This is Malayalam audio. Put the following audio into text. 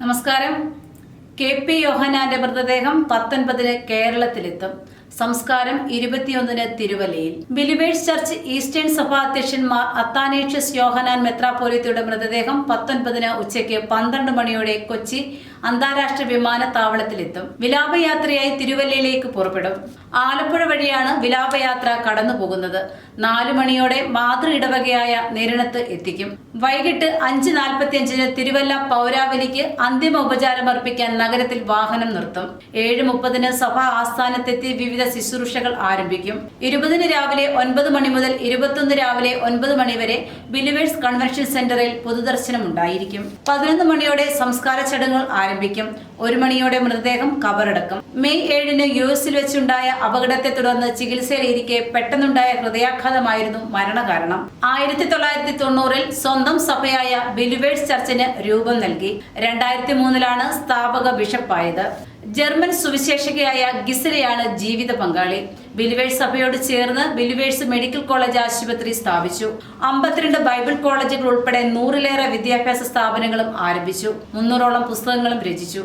നമസ്കാരം. കെ പി യോഹനാന്റെ മൃതദേഹം പത്തൊൻപതിന് കേരളത്തിലെത്തും. സംസ്കാരം ഇരുപത്തിയൊന്നിന് തിരുവല്ലയിൽ. ബിലിവേഴ്സ് ചർച്ച് ഈസ്റ്റേൺ സഭാ അധ്യക്ഷന്മാർ അത്താനേഷ്യസ് യോഹനാൻ മെത്രാപോലിത്തയുടെ മൃതദേഹം പത്തൊൻപതിന് ഉച്ചയ്ക്ക് പന്ത്രണ്ട് മണിയോടെ കൊച്ചി അന്താരാഷ്ട്ര വിമാനത്താവളത്തിലെത്തും. വിലാപയാത്രയായി തിരുവല്ലയിലേക്ക് പുറപ്പെടും. ആലപ്പുഴ വഴിയാണ് വിലാപയാത്ര കടന്നു പോകുന്നത് നാലു മണിയോടെ മാതൃ ഇടവകയായ നേരിണത്ത് എത്തിക്കും. വൈകിട്ട് അഞ്ച് നാൽപ്പത്തിയഞ്ചിന് തിരുവല്ല പൗരാവലിക്ക് അന്തിമ ഉപചാരം അർപ്പിക്കാൻ നഗരത്തിൽ വാഹനം നിർത്തും. ഏഴ് മുപ്പതിന് സഭാ ആസ്ഥാനത്തെത്തി വിവിധ ശുശ്രൂഷകൾ ആരംഭിക്കും. ഇരുപതിന് രാവിലെ ഒൻപത് മണി മുതൽ ഇരുപത്തൊന്ന് രാവിലെ ഒൻപത് മണി വരെ ബിലിവേഴ്സ് കൺവെൻഷൻ സെന്ററിൽ പൊതുദർശനം ഉണ്ടായിരിക്കും. പതിനൊന്ന് മണിയോടെ സംസ്കാര ചടങ്ങുകൾ ആരംഭിക്കും. ഒരു മണിയോടെ മൃതദേഹം കബറടക്കും. മെയ് ഏഴിന് യു എസിൽ വെച്ചുണ്ടായ അപകടത്തെ തുടർന്ന് ചികിത്സയിലിരിക്കെ പെട്ടെന്നുണ്ടായ ഹൃദയാഘാതമായിരുന്നു മരണകാരണം. ആയിരത്തി തൊള്ളായിരത്തി തൊണ്ണൂറിൽ സ്വന്തം സഭയായ ബിലിവേഴ്സ് ചർച്ചിന് രൂപം നൽകി. രണ്ടായിരത്തി മൂന്നിലാണ് സ്ഥാപക ബിഷപ്പായത്. ജർമ്മൻ സുവിശേഷകയായ ഗിസലയാണ് ജീവിത പങ്കാളി. ബിലിവേഴ്സ് സഭയോട് ചേർന്ന് ബിലിവേഴ്സ് മെഡിക്കൽ കോളേജ് ആശുപത്രി സ്ഥാപിച്ചു. അമ്പത്തിരണ്ട് ബൈബിൾ കോളേജുകൾ ഉൾപ്പെടെ നൂറിലേറെ വിദ്യാഭ്യാസ സ്ഥാപനങ്ങളും ആരംഭിച്ചു. മുന്നൂറോളം പുസ്തകങ്ങളും രചിച്ചു.